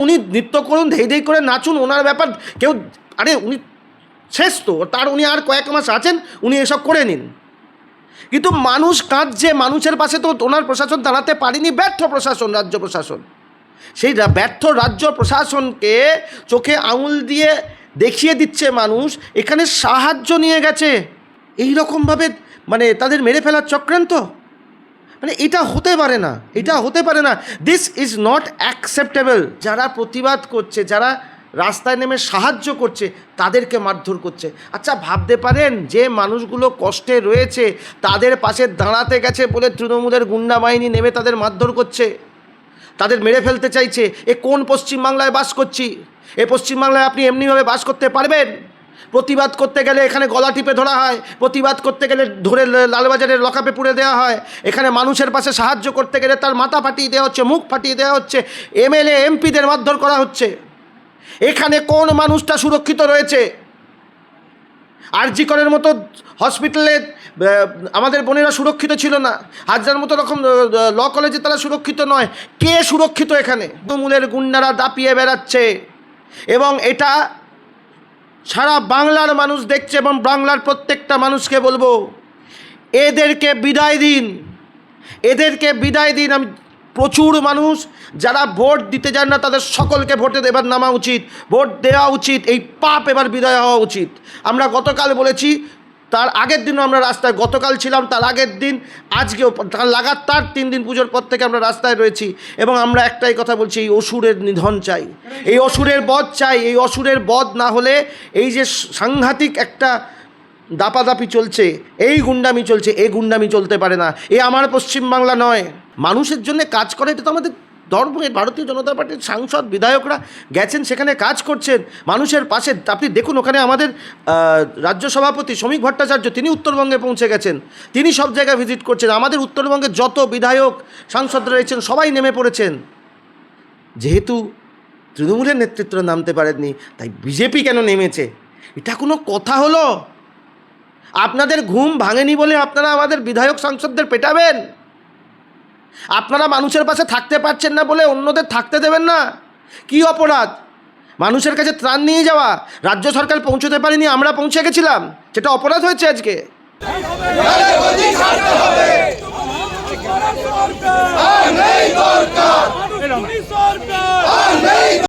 উনি নৃত্য করুন, ধেই ধেই করে নাচুন, ওনার ব্যাপার কেউ, আরে উনি শেষ তো, তার উনি আর কয়েক মাস আছেন, উনি এসব করে নিন। কিন্তু মানুষ কাঁদছে, মানুষের পাশে তো ওনার প্রশাসন দাঁড়াতে পারেনি, ব্যর্থ প্রশাসন, রাজ্য প্রশাসন। সেই ব্যর্থ রাজ্য প্রশাসনকে চোখে আঙুল দিয়ে দেখিয়ে দিচ্ছে মানুষ, এখানে সাহায্য নিয়ে গেছে। এই রকমভাবে মানে তাদের মেরে ফেলার চক্রান্ত। মানে এটা হতে পারে না, এটা হতে পারে না। দিস ইজ নট অ্যাকসেপ্টেবল যারা প্রতিবাদ করছে, যারা রাস্তায় নেমে সাহায্য করছে, তাদেরকে মারধর করছে। আচ্ছা ভাবতে পারেন, যে মানুষগুলো কষ্টে রয়েছে, তাদের পাশে দাঁড়াতে গেছে বলে তৃণমূলের গুন্ডা বাহিনী নেমে তাদের মারধর করছে। তাদের মেরে ফেলতে চাইছে। এ কোন পশ্চিমবাংলায় বাস করছি? এ পশ্চিমবাংলায় আপনি এমনিভাবে বাস করতে পারবেন? প্রতিবাদ করতে গেলে এখানে গলা টিপে ধরা হয়, প্রতিবাদ করতে গেলে ধরে লালবাজারের লকাপে পুড়ে দেওয়া হয়, এখানে মানুষের পাশে সাহায্য করতে গেলে তার মাথা ফাটিয়ে দেওয়া হচ্ছে, মুখ ফাটিয়ে দেওয়া হচ্ছে, এমএলএ, এমপিদের মারধর করা হচ্ছে। এখানে কোন মানুষটা সুরক্ষিত রয়েছে? আরজিকরের মতো হসপিটালে আমাদের বোনেরা সুরক্ষিত ছিল না। হাজার মতো রকম ল কলেজে তারা সুরক্ষিত নয়। কে সুরক্ষিত এখানে? তৃণমূলের গুন্ডারা দাপিয়ে বেড়াচ্ছে। এবং এটা সারা বাংলার মানুষ দেখছে এবং বাংলার প্রত্যেকটা মানুষকে বলব, এদেরকে বিদায় দিন। এদেরকে বিদায় দিন। আমি প্রচুর মানুষ যারা ভোট দিতে যান না, তাদের সকলকে ভোটে এবার নামা উচিত। ভোট দেওয়া উচিত। এই পাপ এবার বিদায় হওয়া উচিত। আমরা গতকাল বলেছি তার আগের দিনও আমরা রাস্তায় গতকাল ছিলাম, তার আগের দিন, আজকেও তার লাগাতার তিন দিন পুজোর পর থেকে আমরা রাস্তায় রয়েছি এবং আমরা একটাই কথা বলছি, এই অসুরের নিধন চাই। এই অসুরের বধ চাই, এই অসুরের বধ না হলে এই যে সাংঘাতিক একটা দাপাদাপি চলছে, এই গুন্ডামি চলছে এই গুন্ডামি চলতে পারে না। এ আমার পশ্চিমবাংলা নয়। মানুষের জন্য কাজ করে এটা তো আমাদের ধর্ম এর ভারতীয় জনতা পার্টির সাংসদ, বিধায়করা গেছেন, সেখানে কাজ করছেন। মানুষের পাশে, আপনি দেখুন ওখানে আমাদের রাজ্য সভাপতি শ্রমিক ভট্টাচার্য, তিনি উত্তরবঙ্গে পৌঁছে গেছেন। তিনি সব জায়গায় ভিজিট করছেন। আমাদের উত্তরবঙ্গের যত বিধায়ক, সাংসদরা রয়েছেন, সবাই নেমে পড়েছেন। যেহেতু তৃণমূলের নেতৃত্ব নামতে পারেননি, তাই বিজেপি কেন নেমেছে? এটা কোনো কথা হলো? আপনাদের ঘুম ভাঙেনি বলে আপনারা আমাদের বিধায়ক, সাংসদদের পেটাবেন? আপনারা মানুষের পাশে থাকতে পারছেন না বলে অন্যদের থাকতে দেবেন না। কি অপরাধ? মানুষের কাছে ত্রাণ নিয়ে যাওয়া, রাজ্য সরকার পৌঁছতে পারেনি, আমরা পৌঁছে গেছিলাম। সেটা অপরাধ হয়েছে আজকে।